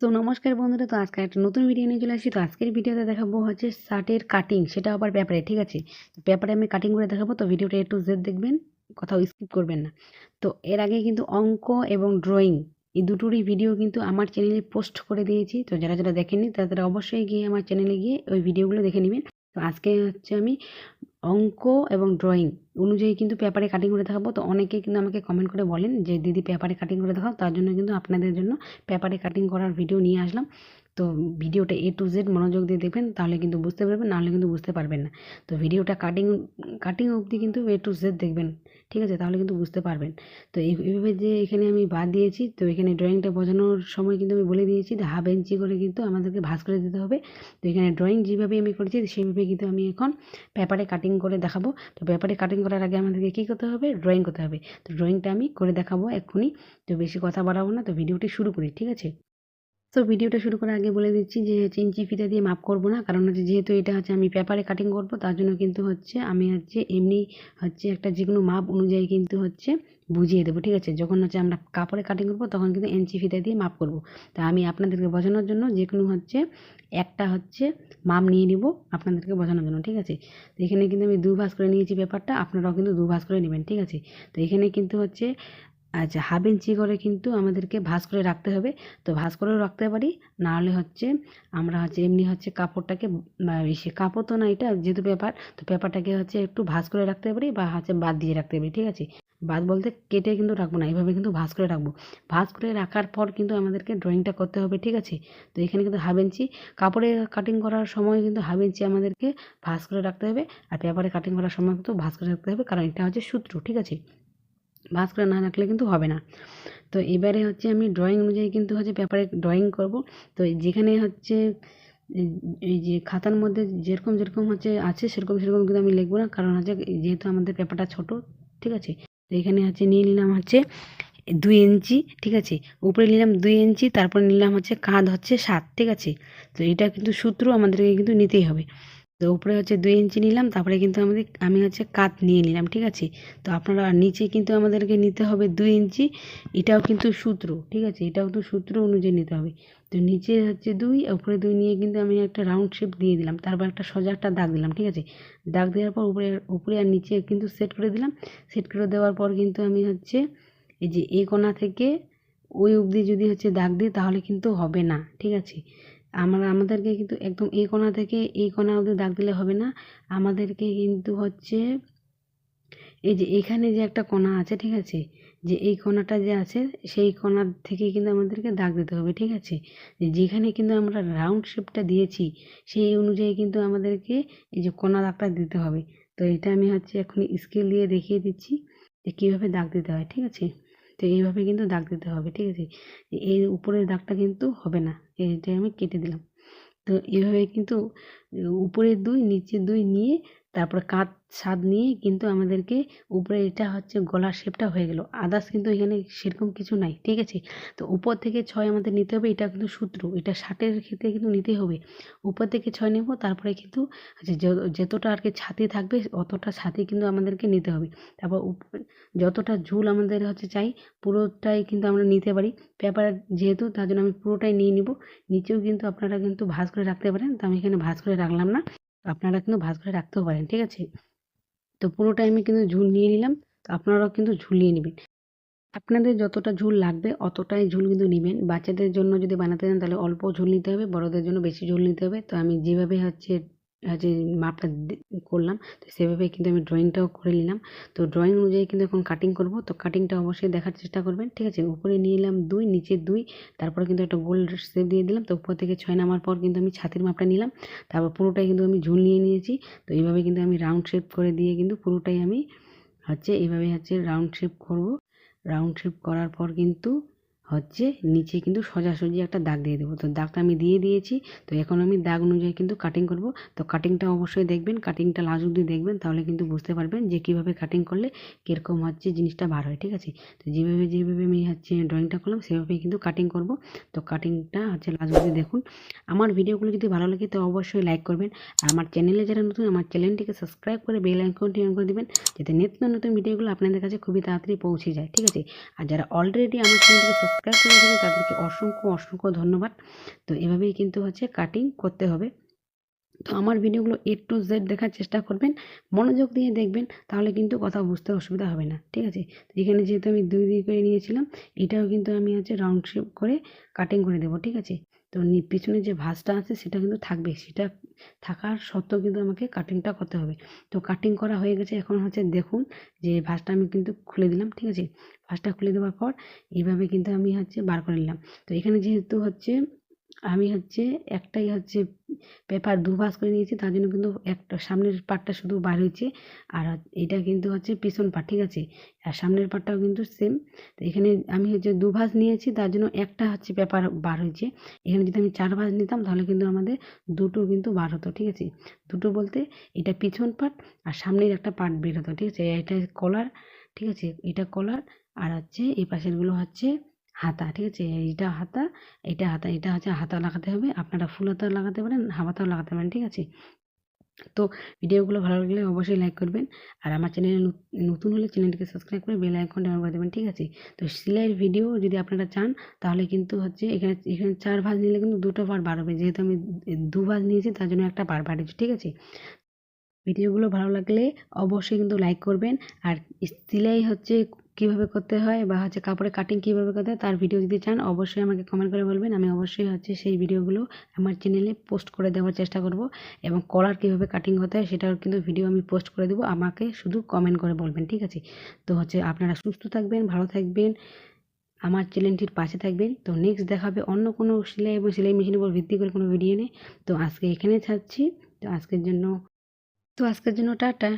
তো নমস্কার বন্ধুরা, তো আজকে একটা নতুন ভিডিও নিয়ে চলে আসছি। তো আজকের ভিডিওতে দেখাবো হচ্ছে শার্টের কাটিং সেটা আবার পেপারে ঠিক আছে? পেপারে আমি কাটিং করে দেখাবো, তো ভিডিওটা একটু জেদ দেখবেন, কোথাও স্কিপ করবেন না। তো এর আগে কিন্তু অঙ্ক এবং ড্রয়িং এই দুটোরই ভিডিও কিন্তু আমার চ্যানেলে পোস্ট করে দিয়েছি। তো যারা যারা দেখেননি, তারা তারা অবশ্যই গিয়ে আমার চ্যানেলে গিয়ে ওই ভিডিওগুলো দেখে নেবেন। তো আজকে হচ্ছে আমি অঙ্ক এবং ড্রয়িং অনুযায়ী কিন্তু পেপারে কাটিং করে দেখাবো। তো অনেকে কিন্তু আমাকে কমেন্ট করে বলেন যে, দিদি পেপারে কাটিং করে দেখাও। তার জন্য কিন্তু আপনাদের জন্য পেপারে কাটিং করার ভিডিও নিয়ে আসলাম। তো ভিডিওটা এ টু জেড মনোযোগ দিয়ে দেখবেন, তাহলে কিন্তু বুঝতে পারবেন, নাহলে কিন্তু বুঝতে পারবেন না। তো ভিডিওটা কাটিং কাটিং অবধি কিন্তু এ টু জেড দেখবেন, ঠিক আছে? তাহলে কিন্তু বুঝতে পারবেন। তো এই- এইভাবে যে এখানে আমি বাদ দিয়েছি, তো এখানে ড্রয়িংটা বোঝানোর সময় কিন্তু আমি বলে দিয়েছি হাফ ইঞ্চি করে কিন্তু আমাদেরকে ভাঁজ করে দিতে হবে। তো এখানে ড্রয়িং যেভাবে আমি করেছি, সেইভাবে কিন্তু আমি এখন পেপারে কাটিং করে দেখাবো। তো পেপারে কাটিং করার আগে আমাদেরকে কী করতে হবে? ড্রয়িং করতে হবে। তো ড্রয়িংটা আমি করে দেখাবো এক্ষুনি। তো বেশি কথা বাড়াবো না। তো ভিডিওটি শুরু করি, ঠিক আছে? তো ভিডিওটা শুরু করার আগে বলে দিচ্ছি যে হচ্ছে ইঞ্চি ফিতা দিয়ে মাপ করব না। কারণ হচ্ছে যেহেতু এটা হচ্ছে আমি পেপারে কাটিং করব, তার জন্য কিন্তু হচ্ছে আমি হচ্ছে এমনি হচ্ছে একটা যে কোনো মাপ অনুযায়ী কিন্তু হচ্ছে বুঝিয়ে দেবো, ঠিক আছে? যখন হচ্ছে আমরা কাপড়ে কাটিং করব, তখন কিন্তু ইঞ্চি ফিতা দিয়ে মাপ করব। তা আমি আপনাদেরকে বোঝানোর জন্য যে কোনো হচ্ছে একটা হচ্ছে মাপ নিয়ে নিব আপনাদেরকে বোঝানোর জন্য, ঠিক আছে? তো এখানে কিন্তু আমি দু করে নিয়েছি পেপারটা আপনারাও কিন্তু দু করে নেবেন, ঠিক আছে? তো এখানে কিন্তু হচ্ছে আচ্ছা হাফ ইঞ্চি করে কিন্তু আমাদেরকে ভাঁজ করে রাখতে হবে। তো ভাঁজ করেও রাখতে পারি নাহলে হচ্ছে আমরা হচ্ছে এমনি হচ্ছে কাপড়টাকে সে কাপড় তো না এটা যেহেতু পেপার, তো পেপারটাকে হচ্ছে একটু ভাঁজ করে রাখতে পারি বা হচ্ছে বাদ দিয়ে রাখতে পারি, ঠিক আছে? বাদ বলতে কেটে কিন্তু রাখব না, এইভাবে কিন্তু ভাঁজ করে রাখব। ভাঁজ করে রাখার পর কিন্তু আমাদেরকে ড্রয়িংটা করতে হবে, ঠিক আছে? তো এখানে কিন্তু হাফ ইঞ্চি কাপড়ে কাটিং করার সময় কিন্তু হাফ ইঞ্চি আমাদেরকে ভাঁজ করে রাখতে হবে, আর পেপারে কাটিং করার সময় কিন্তু ভাঁজ করে রাখতে হবে, কারণ এটা হচ্ছে সূত্র, ঠিক আছে? ভাঁজ করে না রাখলে কিন্তু হবে না। তো এবারে হচ্ছে আমি ড্রয়িং অনুযায়ী কিন্তু হচ্ছে পেপারে ড্রয়িং করব। তো যেখানে হচ্ছে এই যে খাতার মধ্যে যেরকম যেরকম হচ্ছে আছে সেরকম সেরকম কিন্তু আমি লিখব না। কারণ হচ্ছে যেহেতু আমাদের পেপারটা ছোট, ঠিক আছে? তো এখানে হচ্ছে নিয়ে নিলাম হচ্ছে দুই ইঞ্চি, ঠিক আছে? উপরে নিলাম দুই ইঞ্চি, তারপর নিলাম হচ্ছে কাঁধ হচ্ছে সাত, ঠিক আছে? তো এটা কিন্তু সূত্র আমাদেরকে কিন্তু নিতেই হবে। তো উপরে হচ্ছে দুই ইঞ্চি নিলাম, তারপরে কিন্তু আমাদের, আমি হচ্ছে কাত নিয়ে নিলাম, ঠিক আছে? তো আপনারা নিচে কিন্তু আমাদেরকে নিতে হবে দুই ইঞ্চি, এটাও কিন্তু সূত্র, ঠিক আছে? এটাও তো সূত্র অনুযায়ী নিতে হবে। তো নিচে হচ্ছে দুই, উপরে দুই নিয়ে কিন্তু আমি একটা রাউন্ড শেপ দিয়ে দিলাম, তারপর একটা সোজা একটা দাগ দিলাম, ঠিক আছে? দাগ দেওয়ার পর উপরে উপরে আর নিচে কিন্তু সেট করে দিলাম। সেট করে দেওয়ার পর কিন্তু আমি হচ্ছে এই যে এই কোণা থেকে ওই অবধি যদি হচ্ছে দাগ দিই, তাহলে কিন্তু হবে না, ঠিক আছে? আমরা, আমাদেরকে কিন্তু একদম এই কোণা থেকে এই কোণা অবধি দাগ দিলে হবে না। আমাদেরকে কিন্তু হচ্ছে এই যে এখানে যে একটা কোণা আছে, ঠিক আছে? যে এই কোণাটা যে আছে, সেই কোণার থেকে কিন্তু আমাদেরকে দাগ দিতে হবে, ঠিক আছে? যেখানে কিন্তু আমরা রাউন্ড শেপটা দিয়েছি, সেই অনুযায়ী কিন্তু আমাদেরকে এই যে কোণা দাগটা দিতে হবে। তো এটা আমি হচ্ছে এখন স্কেল দিয়ে দেখিয়ে দিচ্ছি যে কীভাবে দাগ দিতে হয়, ঠিক আছে? তো এইভাবে কিন্তু দাগ দিতে হবে, ঠিক আছে? এই উপরের দাগটা কিন্তু হবে না এইটা আমি কেটে দিলাম। তো এইভাবে কিন্তু উপরে দুই নিচে দুই নিয়ে তারপরে কাত স্বাদ নিয়ে কিন্তু আমাদেরকে উপরে এটা হচ্ছে গলার শেপটা হয়ে গেল। আদার্স কিন্তু এখানে সেরকম কিছু নাই, ঠিক আছে? তো উপর থেকে ছয় আমাদের নিতে হবে, এটা কিন্তু সূত্র। এটা ষাটের ক্ষেত্রে কিন্তু নিতে হবে। উপর থেকে ছয় নেব, তারপরে কিন্তু যতটা আর কি ছাতি থাকবে, অতটা ছাতি কিন্তু আমাদেরকে নিতে হবে। তারপর যতটা ঝুল আমাদের হচ্ছে চাই, পুরোটাই কিন্তু আমরা নিতে পারি। পেপার যেহেতু, তার জন্য আমি পুরোটাই নিয়ে নিব। নিচেও কিন্তু আপনারা কিন্তু ভাঁজ করে রাখতে পারেন, তো আমি এখানে ভাঁজ করে রাখলাম না। আপনারা কিন্তু ভাঁজ করে রাখতেও পারেন, ঠিক আছে? তো পুরোটাই আমি কিন্তু ঝুল নিয়ে নিলাম, তো আপনারাও কিন্তু ঝুলিয়ে নেবেন। আপনাদের যতটা ঝুল লাগবে, অতটাই ঝুল কিন্তু নেবেন। বাচ্চাদের জন্য যদি বানাতে চান, তাহলে অল্প ঝুল নিতে হবে, বড়দের জন্য বেশি ঝুল নিতে হবে। তো আমি যেভাবে হচ্ছে যে মাপটা করলাম, তো সেভাবে কিন্তু আমি ড্রয়িংটাও করে নিলাম। তো ড্রয়িং অনুযায়ী কিন্তু এখন কাটিং করব। তো কাটিংটা অবশ্যই দেখার চেষ্টা করবেন। ঠিক আছে, উপরে নিয়ে নিলাম দুই, নিচে দুই, তারপরে কিন্তু একটা গোল শেপ দিয়ে দিলাম। তো উপর থেকে ছয় নামার পর কিন্তু আমি ছাতির মাপটা নিলাম। তারপর পুরোটাই কিন্তু আমি ঝুল নিয়ে নিয়েছি। তো এইভাবে কিন্তু আমি রাউন্ড শেপ করে দিয়ে কিন্তু পুরোটাই আমি হচ্ছে, এইভাবে হচ্ছে রাউন্ড শেপ করব। রাউন্ড শেপ করার পর কিন্তু হচ্ছে নিচে কিন্তু সোজাসুজি একটা দাগ দিয়ে দেবো। তো দাগটা আমি দিয়ে দিয়েছি, তো এখন আমি দাগ অনুযায়ী কিন্তু কাটিং করব। তো কাটিংটা অবশ্যই দেখবেন কাটিংটা লাজ অব্দি দেখবেন, তাহলে কিন্তু বুঝতে পারবেন যে কীভাবে কাটিং করলে কীরকম হচ্ছে জিনিসটা বার হয়, ঠিক আছে? তো যেভাবে যেভাবে আমি হচ্ছে ড্রয়িংটা করলাম, সেভাবেই কিন্তু কাটিং করব। তো কাটিংটা হচ্ছে লাজ অব্দি দেখুন। আমার ভিডিওগুলো যদি ভালো লাগে তো অবশ্যই লাইক করবেন। আর আমার চ্যানেলে যারা নতুন, আমার চ্যানেলটিকে সাবস্ক্রাইব করে বেল আইকনটি অন করে দেবেন, যাতে নিত্য নতুন ভিডিওগুলো আপনাদের কাছে খুবই তাড়াতাড়ি পৌঁছে যায়, ঠিক আছে? আর যারা অলরেডি আমার চ্যানেলটিকে সাবস্ক্রাইব করেছেন তাদেরকে অসংখ্য অসংখ্য ধন্যবাদ। তো এভাবেই কিন্তু হচ্ছে কাটিং করতে হবে। তো আমার ভিডিওগুলো এ টু জেড দেখার চেষ্টা করবেন, মনোযোগ দিয়ে দেখবেন, তাহলে কিন্তু কথা বুঝতে অসুবিধা হবে না, ঠিক আছে? এখানে যেহেতু আমি দুই দুই করে নিয়েছিলাম, এটাও কিন্তু আমি হচ্ছে রাউন্ড শেপ করে কাটিং করে দেবো, ঠিক আছে? তো পিছনে যে ভাঁজটা আছে সেটা কিন্তু থাকবে। সেটা থাকার সত্ত্বেও কিন্তু আমাকে কাটিংটা করতে হবে। তো কাটিং করা হয়ে গেছে। এখন হচ্ছে দেখুন যে ভাঁজটা আমি কিন্তু খুলে দিলাম, ঠিক আছে? ভাঁজটা খুলে দেওয়ার পর এইভাবে কিন্তু আমি হচ্ছে বার করে নিলাম। তো এখানে যেহেতু হচ্ছে আমি হচ্ছে একটাই হচ্ছে পেপার দুভাঁজ করে নিয়েছি, তার জন্য কিন্তু একটা, সামনের পাটটা শুধু বার হয়েছে। আর এটা কিন্তু হচ্ছে পিছন পাট ঠিক আছে? আর সামনের পাটটাও কিন্তু সেম তো এখানে আমি হচ্ছে দুভাঁজ নিয়েছি, তার জন্য একটা হচ্ছে পেপার বার হয়েছে। এখানে যদি আমি চার ভাঁজ নিতাম, তাহলে কিন্তু আমাদের দুটো কিন্তু বার হতো, ঠিক আছে? দুটো বলতে এটা পিছন পাট আর সামনের একটা পার্ট বের হতো, ঠিক আছে? এটা কলার ঠিক আছে? এটা কলার আর হচ্ছে এই পাশেরগুলো হচ্ছে হাতা, ঠিক আছে? এইটা হাতা এটা হাতা এটা হচ্ছে হাতা লাগাতে হবে, আপনারা ফুল হাতা লাগাতে পারেন, হাতাও লাগাতে পারেন, ঠিক আছে? তো ভিডিওগুলো ভালো লাগলে অবশ্যই লাইক করবেন, আর আমার চ্যানেলে নতুন হলে চ্যানেলটিকে সাবস্ক্রাইব করে বেল আইকনটা অন করে দেবেন, ঠিক আছে? তো সেলাইয়ের ভিডিও যদি আপনারা চান, তাহলে কিন্তু হচ্ছে এখানে এখানে চার ভাঁজ নিলে কিন্তু দুটো বার হবে, যেহেতু আমি দু ভাঁজ নিয়েছি, তার জন্য একটা পার বাড়িয়েছি, ঠিক আছে? ভিডিওগুলো ভালো লাগলে অবশ্যই কিন্তু লাইক করবেন, আর সেলাই হচ্ছে কীভাবে করতে হয় বা হচ্ছে কাপড়ের কাটিং কীভাবে করতে হয়, তার ভিডিও যদি চান, অবশ্যই আমাকে কমেন্ট করে বলবেন। আমি অবশ্যই হচ্ছে সেই ভিডিওগুলো আমার চ্যানেলে পোস্ট করে দেওয়ার চেষ্টা করব এবং কলার কীভাবে কাটিং হতে হয় সেটাও কিন্তু ভিডিও আমি পোস্ট করে দেবো। আমাকে শুধু কমেন্ট করে বলবেন, ঠিক আছে? তো হচ্ছে আপনারা সুস্থ থাকবেন, ভালো থাকবেন, আমার চ্যানেলটির পাশে থাকবেন। তো নেক্সট দেখাবে অন্য কোনো সেলাই এবং সেলাই মেশিনের উপর ভিত্তি করে কোনো ভিডিও নেই তো আজকে এখানে ছাড়ছি তো আজকের জন্য, তো আজকের জন্য টাটা।